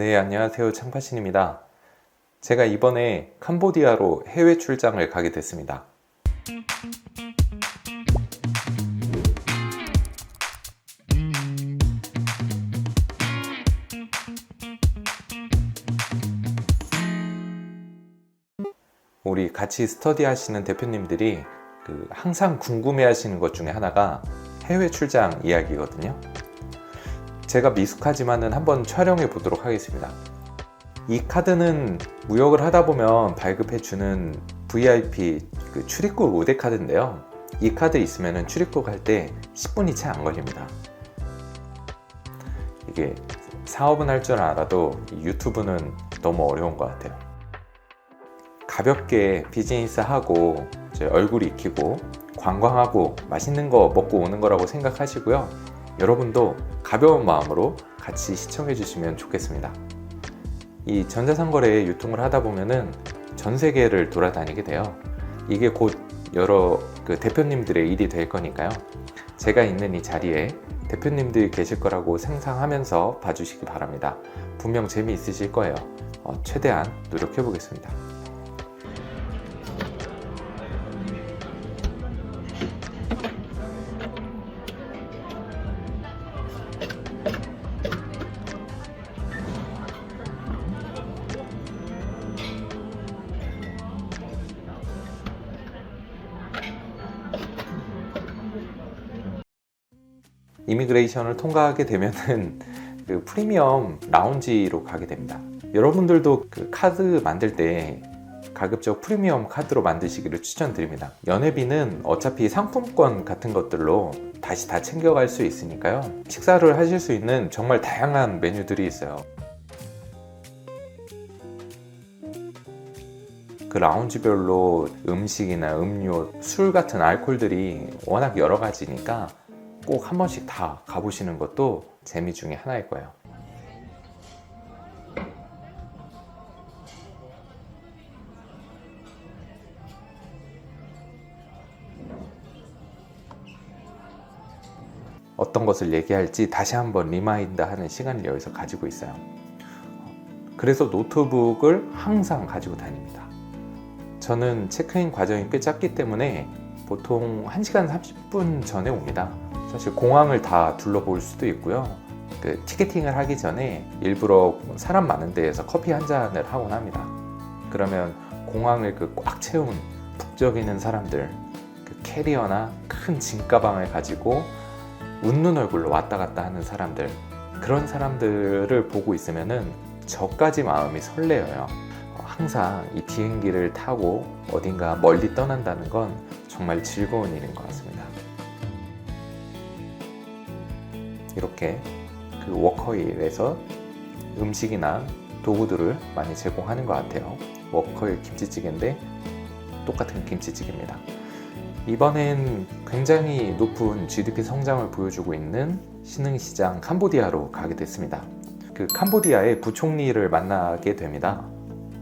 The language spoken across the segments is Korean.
네, 안녕하세요. 창파신입니다. 제가 이번에 캄보디아로 해외 출장을 가게 됐습니다. 우리 같이 스터디 하시는 대표님들이 그 항상 궁금해 하시는 것 중에 하나가 해외 출장 이야기거든요. 제가 미숙하지만은 한번 촬영해 보도록 하겠습니다. 이 카드는 무역을 하다 보면 발급해 주는 VIP 그 출입국 우대 카드인데요. 이 카드 있으면은 출입국 할 때 10분이 채 안 걸립니다. 이게 사업은 할 줄 알아도 이 유튜브는 너무 어려운 것 같아요. 가볍게 비즈니스 하고 얼굴 익히고 관광하고 맛있는 거 먹고 오는 거라고 생각하시고요. 여러분도 가벼운 마음으로 같이 시청해 주시면 좋겠습니다. 이 전자상거래 유통을 하다 보면은 전 세계를 돌아다니게 돼요. 이게 곧 여러 그 대표님들의 일이 될 거니까요. 제가 있는 이 자리에 대표님들이 계실 거라고 상상하면서 봐주시기 바랍니다. 분명 재미있으실 거예요. 어, 최대한 노력해 보겠습니다. 이미그레이션을 통과하게 되면은 그 프리미엄 라운지로 가게 됩니다. 여러분들도 그 카드 만들 때 가급적 프리미엄 카드로 만드시기를 추천드립니다. 연회비는 어차피 상품권 같은 것들로 다시 다 챙겨갈 수 있으니까요. 식사를 하실 수 있는 정말 다양한 메뉴들이 있어요. 그 라운지별로 음식이나 음료, 술 같은 알코올들이 워낙 여러 가지니까 꼭 한 번씩 다 가보시는 것도 재미 중에 하나일 거예요. 어떤 것을 얘기할지 다시 한번 리마인드 하는 시간을 여기서 가지고 있어요. 그래서 노트북을 항상 가지고 다닙니다. 저는 체크인 과정이 꽤 짧기 때문에 보통 1시간 30분 전에 옵니다. 사실 공항을 다 둘러볼 수도 있고요. 그 티켓팅을 하기 전에 일부러 사람 많은 데에서 커피 한 잔을 하곤 합니다. 그러면 공항을 그 꽉 채운 북적이는 사람들, 그 캐리어나 큰 짐가방을 가지고 웃는 얼굴로 왔다 갔다 하는 사람들, 그런 사람들을 보고 있으면은 저까지 마음이 설레어요. 항상 이 비행기를 타고 어딘가 멀리 떠난다는 건 정말 즐거운 일인 것 같습니다. 이렇게 그 워커힐에서 음식이나 도구들을 많이 제공하는 것 같아요. 워커힐 김치찌개인데 똑같은 김치찌개입니다. 이번엔 굉장히 높은 GDP 성장을 보여주고 있는 신흥시장 캄보디아로 가게 됐습니다. 그 캄보디아의 부총리를 만나게 됩니다.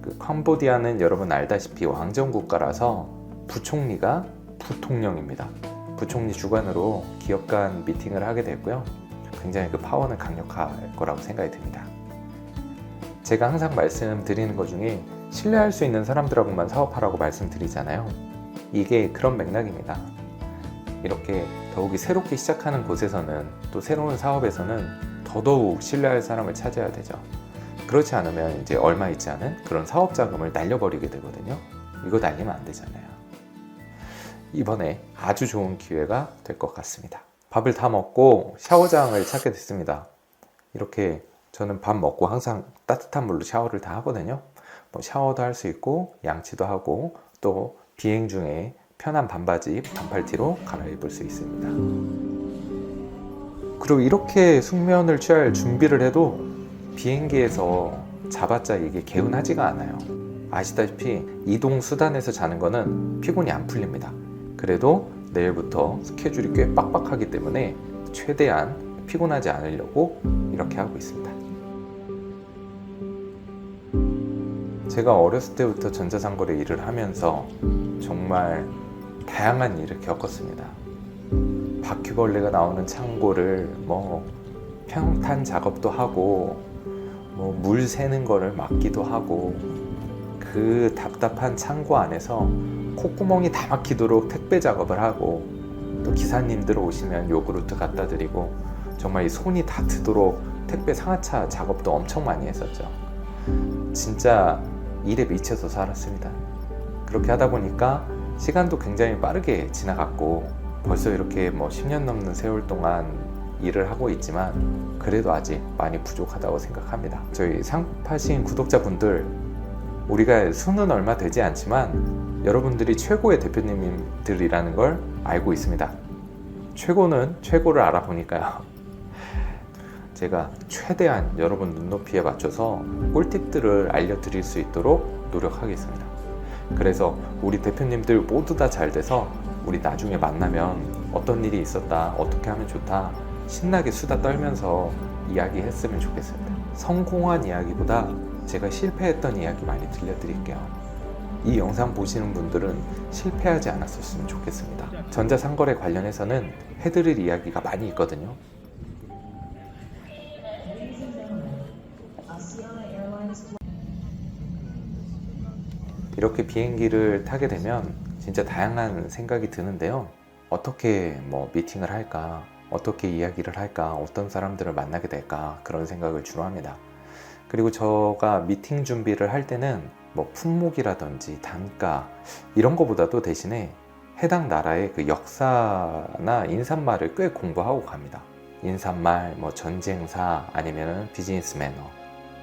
그 캄보디아는 여러분 알다시피 왕정 국가라서 부총리가 부통령입니다. 부총리 주관으로 기업 간 미팅을 하게 됐고요. 굉장히 그 파워는 강력할 거라고 생각이 듭니다. 제가 항상 말씀드리는 것 중에 신뢰할 수 있는 사람들하고만 사업하라고 말씀드리잖아요. 이게 그런 맥락입니다. 이렇게 더욱이 새롭게 시작하는 곳에서는 또 새로운 사업에서는 더더욱 신뢰할 사람을 찾아야 되죠. 그렇지 않으면 이제 얼마 있지 않은 그런 사업 자금을 날려버리게 되거든요. 이거 날리면 안 되잖아요. 이번에 아주 좋은 기회가 될 것 같습니다. 밥을 다 먹고 샤워장을 찾게 됐습니다. 이렇게 저는 밥 먹고 항상 따뜻한 물로 샤워를 다 하거든요. 뭐 샤워도 할 수 있고 양치도 하고 또 비행 중에 편한 반바지, 반팔티로 갈아입을 수 있습니다. 그리고 이렇게 숙면을 취할 준비를 해도 비행기에서 자봤자 이게 개운하지가 않아요. 아시다시피 이동 수단에서 자는 거는 피곤이 안 풀립니다. 그래도 내일부터 스케줄이 꽤 빡빡하기 때문에 최대한 피곤하지 않으려고 이렇게 하고 있습니다. 제가 어렸을 때부터 전자상거래 일을 하면서 정말 다양한 일을 겪었습니다. 바퀴벌레가 나오는 창고를 뭐 평탄 작업도 하고 뭐 물 새는 거를 막기도 하고 그 답답한 창고 안에서 콧구멍이 다 막히도록 택배 작업을 하고 또 기사님들 오시면 요구르트 갖다 드리고 정말 이 손이 다 트도록 택배 상하차 작업도 엄청 많이 했었죠. 진짜 일에 미쳐서 살았습니다. 그렇게 하다 보니까 시간도 굉장히 빠르게 지나갔고 벌써 이렇게 뭐 10년 넘는 세월 동안 일을 하고 있지만 그래도 아직 많이 부족하다고 생각합니다. 저희 상파신 구독자분들 우리가 수는 얼마 되지 않지만 여러분들이 최고의 대표님들이라는 걸 알고 있습니다. 최고는 최고를 알아보니까요. 제가 최대한 여러분 눈높이에 맞춰서 꿀팁들을 알려드릴 수 있도록 노력하겠습니다. 그래서 우리 대표님들 모두 다 잘 돼서 우리 나중에 만나면 어떤 일이 있었다, 어떻게 하면 좋다, 신나게 수다 떨면서 이야기했으면 좋겠습니다. 성공한 이야기보다 제가 실패했던 이야기 많이 들려드릴게요. 이 영상 보시는 분들은 실패하지 않았었으면 좋겠습니다. 전자상거래 관련해서는 해드릴 이야기가 많이 있거든요. 이렇게 비행기를 타게 되면 진짜 다양한 생각이 드는데요. 어떻게 뭐 미팅을 할까? 어떻게 이야기를 할까? 어떤 사람들을 만나게 될까? 그런 생각을 주로 합니다. 그리고 제가 미팅 준비를 할 때는 뭐 품목이라든지 단가 이런 거보다도 대신에 해당 나라의 그 역사나 인사말을 꽤 공부하고 갑니다. 인사말, 뭐 전쟁사 아니면 비즈니스 매너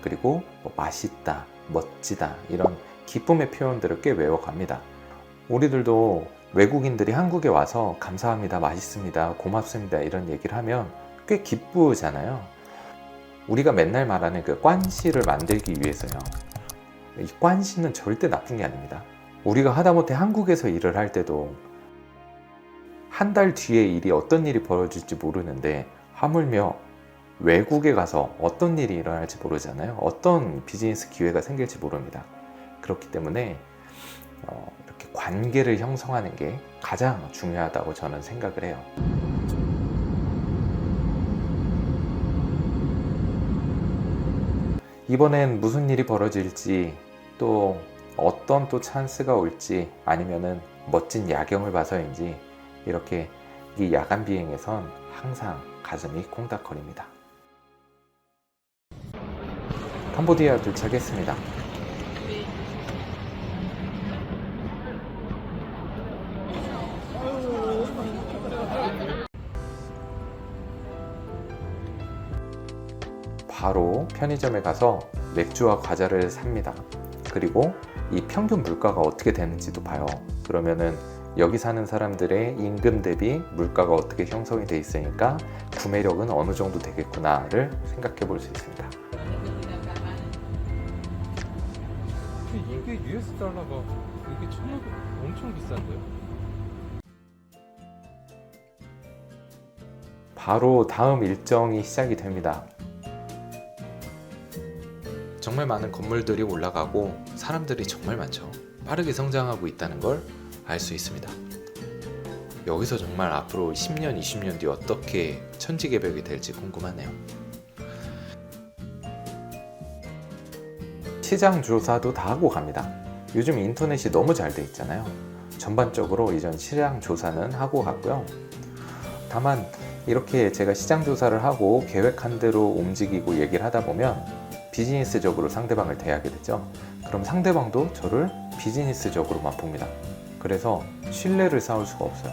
그리고 뭐 맛있다, 멋지다 이런 기쁨의 표현들을 꽤 외워갑니다. 우리들도 외국인들이 한국에 와서 감사합니다, 맛있습니다, 고맙습니다 이런 얘기를 하면 꽤 기쁘잖아요. 우리가 맨날 말하는 그 관시를 만들기 위해서요. 이 관시는 절대 나쁜 게 아닙니다. 우리가 하다못해 한국에서 일을 할 때도 한 달 뒤에 일이 어떤 일이 벌어질지 모르는데 하물며 외국에 가서 어떤 일이 일어날지 모르잖아요. 어떤 비즈니스 기회가 생길지 모릅니다. 그렇기 때문에 어, 이렇게 관계를 형성하는 게 가장 중요하다고 저는 생각을 해요. 이번엔 무슨 일이 벌어질지 또 어떤 또 찬스가 올지 아니면은 멋진 야경을 봐서인지 이렇게 이 야간 비행에선 항상 가슴이 콩닥거립니다. 캄보디아 도착했습니다. 바로 편의점에 가서 맥주와 과자를 삽니다. 그리고 이 평균 물가가 어떻게 되는지도 봐요. 그러면은 여기 사는 사람들의 임금 대비 물가가 어떻게 형성이 돼 있으니까 구매력은 어느 정도 되겠구나를 생각해 볼 수 있습니다. 이게 US 달러가 이게 천억 엄청 비싼데요? 바로 다음 일정이 시작이 됩니다. 정말 많은 건물들이 올라가고 사람들이 정말 많죠. 빠르게 성장하고 있다는 걸 알 수 있습니다. 여기서 정말 앞으로 10년, 20년 뒤 어떻게 천지개벽이 될지 궁금하네요. 시장 조사도 다 하고 갑니다. 요즘 인터넷이 너무 잘 돼 있잖아요. 전반적으로 이전 시장 조사는 하고 갔고요. 다만 이렇게 제가 시장 조사를 하고 계획한 대로 움직이고 얘기를 하다 보면 비즈니스적으로 상대방을 대하게 되죠. 그럼 상대방도 저를 비즈니스적으로만 봅니다. 그래서 신뢰를 쌓을 수가 없어요.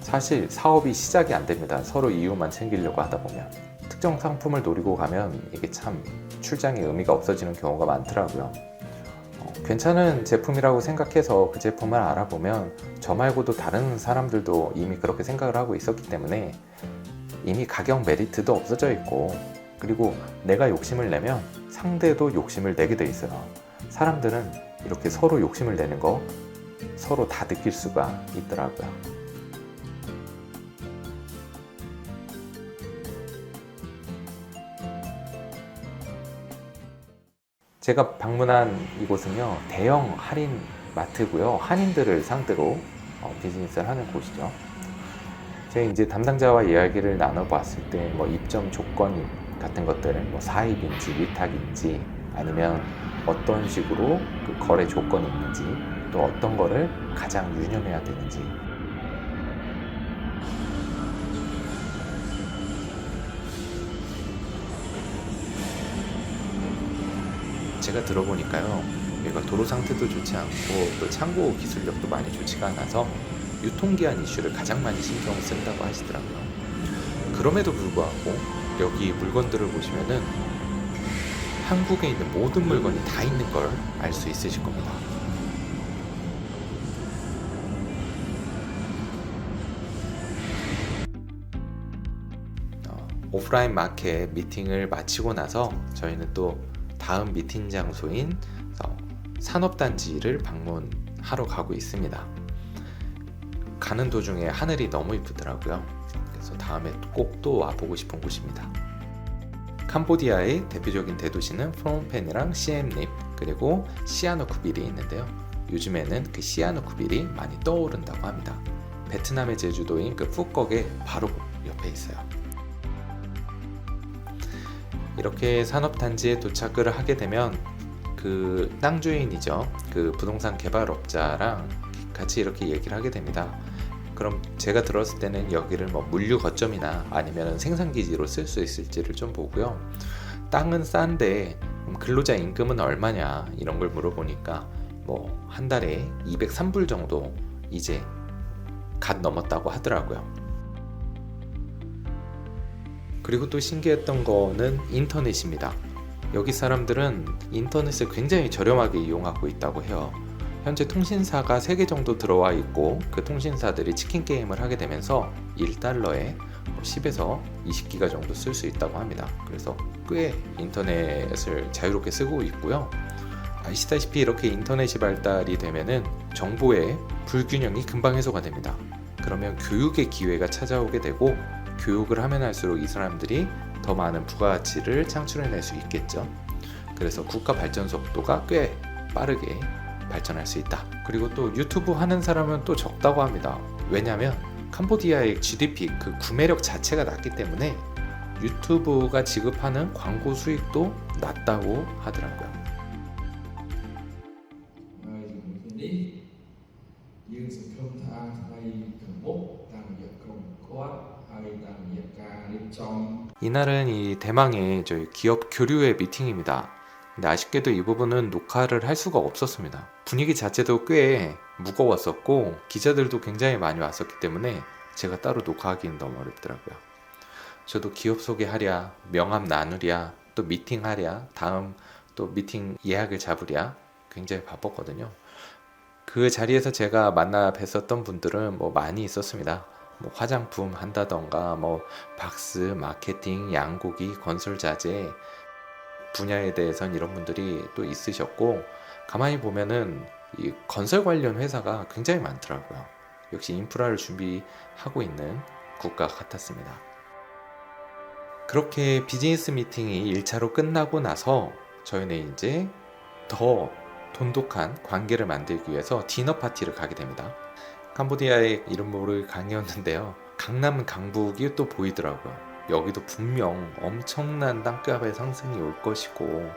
사실 사업이 시작이 안 됩니다. 서로 이유만 챙기려고 하다 보면. 특정 상품을 노리고 가면 이게 참 출장의 의미가 없어지는 경우가 많더라고요. 어, 괜찮은 제품이라고 생각해서 그 제품을 알아보면 저 말고도 다른 사람들도 이미 그렇게 생각을 하고 있었기 때문에 이미 가격 메리트도 없어져 있고 그리고 내가 욕심을 내면 상대도 욕심을 내게 돼 있어요. 사람들은 이렇게 서로 욕심을 내는 거 서로 다 느낄 수가 있더라고요. 제가 방문한 이곳은요 대형 할인 마트고요 한인들을 상대로 어, 비즈니스를 하는 곳이죠. 제가 이제 담당자와 이야기를 나눠봤을 때 뭐 입점 조건이 같은 것들, 뭐 사입인지 위탁인지 아니면 어떤 식으로 그 거래 조건이 있는지 또 어떤 거를 가장 유념해야 되는지. 제가 들어보니까요 얘가 도로 상태도 좋지 않고 또 창고 기술력도 많이 좋지가 않아서 유통기한 이슈를 가장 많이 신경 쓴다고 하시더라고요. 그럼에도 불구하고 여기 물건들을 보시면은 한국에 있는 모든 물건이 다 있는 걸 알 수 있으실 겁니다. 어, 오프라인 마켓 미팅을 마치고 나서 저희는 또 다음 미팅 장소인 어, 산업단지를 방문하러 가고 있습니다. 가는 도중에 하늘이 너무 이쁘더라고요. 다음에 꼭 또 와보고 싶은 곳입니다. 캄보디아의 대표적인 대도시는 프롬펜이랑 시엠립 그리고 시아누쿠빌이 있는데요. 요즘에는 그 시아누쿠빌이 많이 떠오른다고 합니다. 베트남의 제주도인 그 푸꺽의 바로 옆에 있어요. 이렇게 산업단지에 도착을 하게 되면 그 땅 주인이죠. 그 부동산 개발업자랑 같이 이렇게 얘기를 하게 됩니다. 그럼 제가 들었을 때는 여기를 뭐 물류 거점이나 아니면 생산 기지로 쓸 수 있을지를 좀 보고요. 땅은 싼데 그럼 근로자 임금은 얼마냐 이런 걸 물어보니까 뭐 한 달에 203불 정도 이제 갓 넘었다고 하더라고요. 그리고 또 신기했던 거는 인터넷입니다. 여기 사람들은 인터넷을 굉장히 저렴하게 이용하고 있다고 해요. 현재 통신사가 3개 정도 들어와 있고 그 통신사들이 치킨 게임을 하게 되면서 1달러에 10에서 20기가 정도 쓸 수 있다고 합니다. 그래서 꽤 인터넷을 자유롭게 쓰고 있고요. 아시다시피 이렇게 인터넷이 발달이 되면은 정보의 불균형이 금방 해소가 됩니다. 그러면 교육의 기회가 찾아오게 되고 교육을 하면 할수록 이 사람들이 더 많은 부가가치를 창출해낼 수 있겠죠. 그래서 국가 발전 속도가 꽤 빠르게 발전할 수 있다. 그리고 또 유튜브 하는 사람은 또 적다고 합니다. 왜냐하면 캄보디아의 GDP 그 구매력 자체가 낮기 때문에 유튜브가 지급하는 광고 수익도 낮다고 하더라고요. 이날은 이 대망의 저희 기업 교류의 미팅입니다. 근데 아쉽게도 이 부분은 녹화를 할 수가 없었습니다. 분위기 자체도 꽤 무거웠었고 기자들도 굉장히 많이 왔었기 때문에 제가 따로 녹화하기는 너무 어렵더라고요. 저도 기업 소개하랴, 명함 나누랴, 또 미팅하랴, 다음 또 미팅 예약을 잡으랴 굉장히 바빴거든요. 그 자리에서 제가 만나 뵀었던 분들은 뭐 많이 있었습니다. 뭐 화장품 한다던가 뭐 박스, 마케팅, 양고기, 건설 자재 분야에 대해선 이런 분들이 또 있으셨고 가만히 보면은 이 건설 관련 회사가 굉장히 많더라고요. 역시 인프라를 준비하고 있는 국가 같았습니다. 그렇게 비즈니스 미팅이 1차로 끝나고 나서 저희는 이제 더 돈독한 관계를 만들기 위해서 디너 파티를 가게 됩니다. 캄보디아의 이름 모를 강이었는데요. 강남 강북이 또 보이더라고요. 여기도 분명 엄청난 땅값의 상승이 올 것이고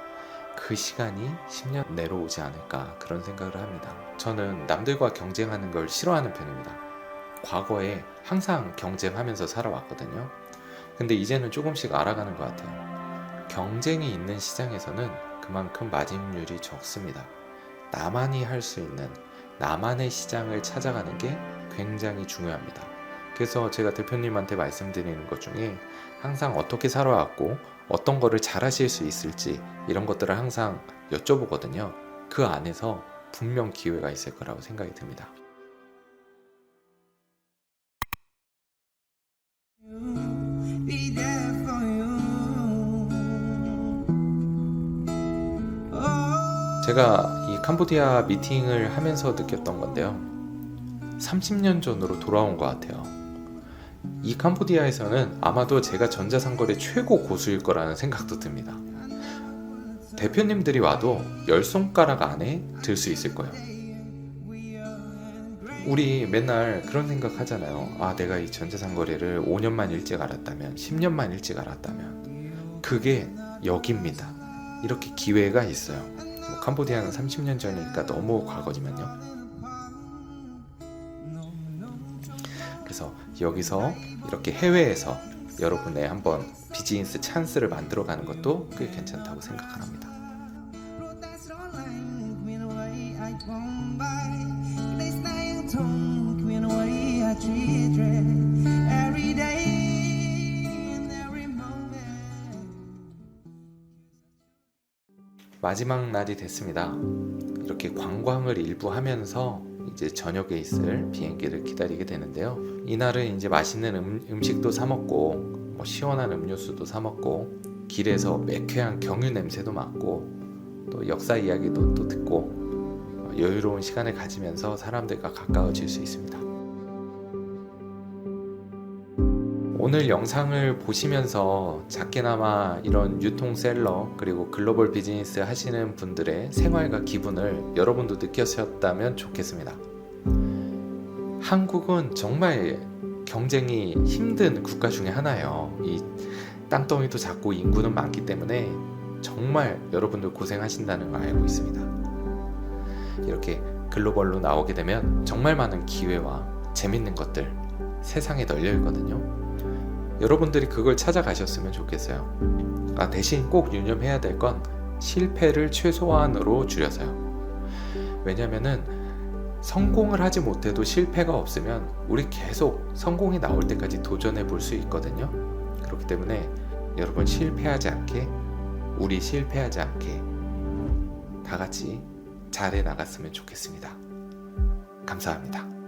그 시간이 10년 내로 오지 않을까 그런 생각을 합니다. 저는 남들과 경쟁하는 걸 싫어하는 편입니다. 과거에 항상 경쟁하면서 살아왔거든요. 근데 이제는 조금씩 알아가는 것 같아요. 경쟁이 있는 시장에서는 그만큼 마진율이 적습니다. 나만이 할 수 있는 나만의 시장을 찾아가는 게 굉장히 중요합니다. 그래서 제가 대표님한테 말씀드리는 것 중에 항상 어떻게 살아왔고 어떤 거를 잘 하실 수 있을지 이런 것들을 항상 여쭤보거든요. 그 안에서 분명 기회가 있을 거라고 생각이 듭니다. 제가 이 캄보디아 미팅을 하면서 느꼈던 건데요. 30년 전으로 돌아온 것 같아요. 이 캄보디아에서는 아마도 제가 전자상거래 최고 고수일 거라는 생각도 듭니다. 대표님들이 와도 열 손가락 안에 들 수 있을 거예요. 우리 맨날 그런 생각 하잖아요. 아, 내가 이 전자상거래를 5년만 일찍 알았다면, 10년만 일찍 알았다면. 그게 여기입니다. 이렇게 기회가 있어요. 뭐 캄보디아는 30년 전이니까 너무 과거지만요. 그래서 여기서 이렇게 해외에서 여러분의 한번 비즈니스 찬스를 만들어 가는 것도 꽤 괜찮다고 생각을 합니다. Protest online, queen away, I come by. They stay in tune, queen away, I treat dread. Every day and every moment. 마지막 날이 됐습니다. 이렇게 관광을 일부 하면서 이제 저녁에 있을 비행기를 기다리게 되는데요. 이날은 이제 맛있는 음, 음식도 사 먹고 뭐 시원한 음료수도 사 먹고 길에서 매쾌한 경유 냄새도 맡고 또 역사 이야기도 또 듣고 어, 여유로운 시간을 가지면서 사람들과 가까워질 수 있습니다. 오늘 영상을 보시면서 작게나마 이런 유통셀러 그리고 글로벌 비즈니스 하시는 분들의 생활과 기분을 여러분도 느끼셨다면 좋겠습니다. 한국은 정말 경쟁이 힘든 국가 중에 하나예요. 이 땅덩이도 작고 인구는 많기 때문에 정말 여러분들 고생하신다는 걸 알고 있습니다. 이렇게 글로벌로 나오게 되면 정말 많은 기회와 재밌는 것들 세상에 널려 있거든요. 여러분들이 그걸 찾아가셨으면 좋겠어요. 아, 대신 꼭 유념해야 될 건 실패를 최소한으로 줄여서요. 왜냐면은 성공을 하지 못해도 실패가 없으면 우리 계속 성공이 나올 때까지 도전해 볼 수 있거든요. 그렇기 때문에 여러분 실패하지 않게 우리 실패하지 않게 다 같이 잘해 나갔으면 좋겠습니다. 감사합니다.